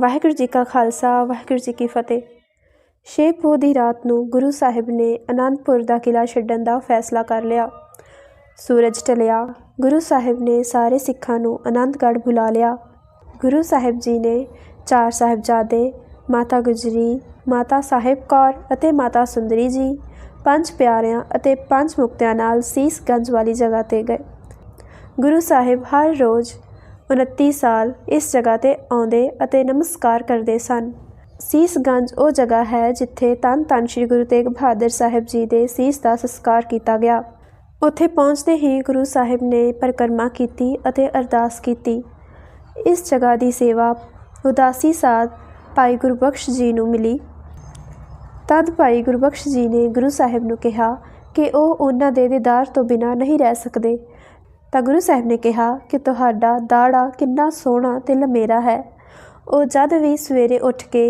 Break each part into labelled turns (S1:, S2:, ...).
S1: ਵਾਹਿਗੁਰੂ ਜੀ ਕਾ ਖਾਲਸਾ, ਵਾਹਿਗੁਰੂ ਜੀ ਕੀ ਫਤਿਹ। ਛੇ ਪੋਹ ਦੀ ਰਾਤ ਨੂੰ ਗੁਰੂ ਸਾਹਿਬ ਨੇ ਅਨੰਦਪੁਰ ਦਾ ਕਿਲਾ ਛੱਡਣ ਦਾ ਫੈਸਲਾ ਕਰ ਲਿਆ। ਸੂਰਜ ਢਲਿਆ, ਗੁਰੂ ਸਾਹਿਬ ਨੇ ਸਾਰੇ ਸਿੱਖਾਂ ਨੂੰ ਅਨੰਦਗੜ੍ਹ ਬੁਲਾ ਲਿਆ। ਗੁਰੂ ਸਾਹਿਬ ਜੀ ਨੇ ਚਾਰ ਸਾਹਿਬਜ਼ਾਦੇ, ਮਾਤਾ ਗੁਜਰੀ, ਮਾਤਾ ਸਾਹਿਬ ਕੌਰ ਅਤੇ ਮਾਤਾ ਸੁੰਦਰੀ ਜੀ, ਪੰਜ ਪਿਆਰਿਆਂ ਅਤੇ ਪੰਜ ਮੁਕਤਿਆਂ ਨਾਲ ਸੀਸਗੰਜ ਵਾਲੀ ਜਗ੍ਹਾ ਤੇ ਗਏ। ਗੁਰੂ ਸਾਹਿਬ ਹਰ ਰੋਜ਼ 29 ਸਾਲ ਇਸ ਜਗ੍ਹਾ ਤੇ ਆਉਂਦੇ ਅਤੇ ਨਮਸਕਾਰ ਕਰਦੇ ਸਨ। ਸੀਸਗੰਜ ਉਹ ਜਗ੍ਹਾ ਹੈ ਜਿੱਥੇ ਤਨ ਤਨ ਸ੍ਰੀ ਗੁਰੂ ਤੇਗ ਬਹਾਦਰ ਸਾਹਿਬ ਜੀ ਦੇ ਸੀਸ ਦਾ ਸੰਸਕਾਰ ਕੀਤਾ ਗਿਆ। ਉੱਥੇ ਪਹੁੰਚਦੇ ਹੀ ਗੁਰੂ ਸਾਹਿਬ ਨੇ ਪਰਿਕਰਮਾ ਕੀਤੀ ਅਤੇ ਅਰਦਾਸ ਕੀਤੀ। ਇਸ ਜਗ੍ਹਾ ਦੀ ਸੇਵਾ ਉਦਾਸੀ ਸਾਧ ਭਾਈ ਗੁਰਬਖਸ਼ ਜੀ ਨੂੰ ਮਿਲੀ। ਤਦ ਭਾਈ ਗੁਰਬਖਸ਼ ਜੀ ਨੇ ਗੁਰੂ ਸਾਹਿਬ ਨੂੰ ਕਿਹਾ ਕਿ ਉਹ ਉਹਨਾਂ ਦੇ ਦੀਦਾਰ ਤੋਂ ਬਿਨਾਂ ਨਹੀਂ ਰਹਿ ਸਕਦੇ। ਤਾਂ ਗੁਰੂ ਸਾਹਿਬ ਨੇ ਕਿਹਾ ਕਿ ਤੁਹਾਡਾ ਦਾੜਾ ਕਿੰਨਾ ਸੋਹਣਾ ਤੇ ਲਮੇਰਾ ਹੈ। ਉਹ ਜਦ ਵੀ ਸਵੇਰੇ ਉੱਠ ਕੇ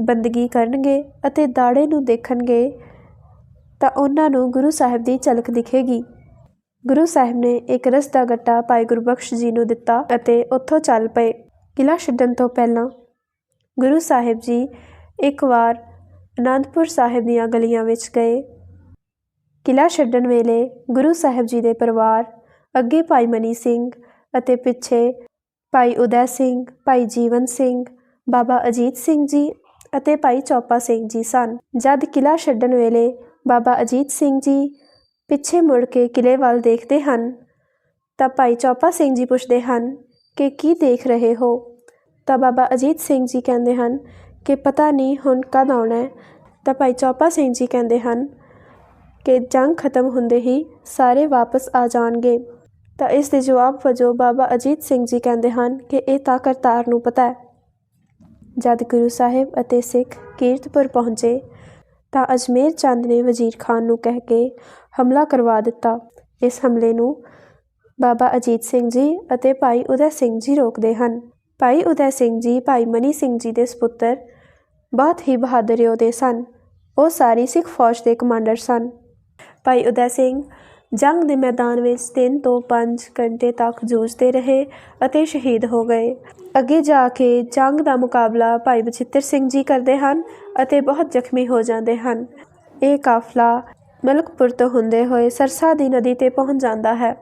S1: ਬੰਦਗੀ ਕਰਨਗੇ ਅਤੇ ਦਾੜੇ ਨੂੰ ਦੇਖਣਗੇ, ਤਾਂ ਉਹਨਾਂ ਨੂੰ ਗੁਰੂ ਸਾਹਿਬ ਦੀ ਝਲਕ ਦਿਖੇਗੀ। ਗੁਰੂ ਸਾਹਿਬ ਨੇ ਇੱਕ ਰਸ ਦਾ ਗੱਟਾ ਭਾਈ ਗੁਰਬਖਸ਼ ਜੀ ਨੂੰ ਦਿੱਤਾ ਅਤੇ ਉੱਥੋਂ ਚੱਲ ਪਏ। ਕਿਲਾ ਛੱਡਣ ਤੋਂ ਪਹਿਲਾਂ ਗੁਰੂ ਸਾਹਿਬ ਜੀ ਇੱਕ ਵਾਰ ਅਨੰਦਪੁਰ ਸਾਹਿਬ ਦੀਆਂ ਗਲੀਆਂ ਵਿੱਚ ਗਏ। ਕਿਲਾ ਛੱਡਣ ਵੇਲੇ ਗੁਰੂ ਸਾਹਿਬ ਜੀ ਦੇ ਪਰਿਵਾਰ ਅੱਗੇ ਭਾਈ ਮਨੀ ਸਿੰਘ ਅਤੇ ਪਿੱਛੇ ਭਾਈ ਉਦੈ ਸਿੰਘ, ਭਾਈ ਜੀਵਨ ਸਿੰਘ, ਬਾਬਾ ਅਜੀਤ ਸਿੰਘ ਜੀ ਅਤੇ ਭਾਈ ਚੌਪਾ ਸਿੰਘ ਜੀ ਸਨ। ਜਦ ਕਿਲਾ ਛੱਡਣ ਵੇਲੇ ਬਾਬਾ ਅਜੀਤ ਸਿੰਘ ਜੀ ਪਿੱਛੇ ਮੁੜ ਕੇ ਕਿਲੇ ਵੱਲ ਦੇਖਦੇ ਹਨ, ਤਾਂ ਭਾਈ ਚੌਪਾ ਸਿੰਘ ਜੀ ਪੁੱਛਦੇ ਹਨ ਕਿ ਕੀ ਦੇਖ ਰਹੇ ਹੋ? ਤਾਂ ਬਾਬਾ ਅਜੀਤ ਸਿੰਘ ਜੀ ਕਹਿੰਦੇ ਹਨ ਕਿ ਪਤਾ ਨਹੀਂ ਹੁਣ ਕਦ ਆਉਣਾ ਹੈ। ਤਾਂ ਭਾਈ ਚੌਪਾ ਸਿੰਘ ਜੀ ਕਹਿੰਦੇ ਹਨ ਕਿ ਜੰਗ ਖਤਮ ਹੁੰਦੇ ਹੀ ਸਾਰੇ ਵਾਪਸ ਆ ਜਾਣਗੇ। ਤਾਂ ਇਸ ਦੇ ਜਵਾਬ ਵਜੋਂ ਬਾਬਾ ਅਜੀਤ ਸਿੰਘ ਜੀ ਕਹਿੰਦੇ ਹਨ ਕਿ ਇਹ ਤਾਂ ਕਰਤਾਰ ਨੂੰ ਪਤਾ ਹੈ। ਜਦ ਗੁਰੂ ਸਾਹਿਬ ਅਤੇ ਸਿੱਖ ਕੀਰਤਪੁਰ ਪਹੁੰਚੇ, ਤਾਂ ਅਜਮੇਰ ਚੰਦ ਨੇ ਵਜ਼ੀਰ ਖਾਨ ਨੂੰ ਕਹਿ ਕੇ ਹਮਲਾ ਕਰਵਾ ਦਿੱਤਾ। ਇਸ ਹਮਲੇ ਨੂੰ ਬਾਬਾ ਅਜੀਤ ਸਿੰਘ ਜੀ ਅਤੇ ਭਾਈ ਉਦੈ ਸਿੰਘ ਜੀ ਰੋਕਦੇ ਹਨ। ਭਾਈ ਉਦੈ ਸਿੰਘ ਜੀ, ਭਾਈ ਮਨੀ ਸਿੰਘ ਜੀ ਦੇ ਸੁਪੁੱਤਰ ਬਹੁਤ ਹੀ ਬਹਾਦਰ ਯੋਧੇ ਸਨ। ਉਹ ਸਾਰੀ ਸਿੱਖ ਫੌਜ ਦੇ ਕਮਾਂਡਰ ਸਨ। ਭਾਈ ਉਦੈ ਸਿੰਘ ਜੰਗ ਦੇ ਮੈਦਾਨ ਵਿੱਚ 3 ਤੋਂ 5 ਘੰਟੇ ਤੱਕ ਜੂਝਦੇ ਰਹੇ ਅਤੇ ਸ਼ਹੀਦ ਹੋ ਗਏ। ਅੱਗੇ ਜਾ ਕੇ ਜੰਗ ਦਾ ਮੁਕਾਬਲਾ ਭਾਈ ਬਚਿੱਤਰ ਸਿੰਘ ਜੀ ਕਰਦੇ ਹਨ ਅਤੇ ਬਹੁਤ ਜ਼ਖਮੀ ਹੋ ਜਾਂਦੇ ਹਨ। ਇਹ ਕਾਫਲਾ ਮਲਕਪੁਰ ਤੋਂ ਹੁੰਦੇ ਹੋਏ ਸਰਸਾ ਦੀ ਨਦੀ ਤੇ ਪਹੁੰਚ ਜਾਂਦਾ ਹੈ।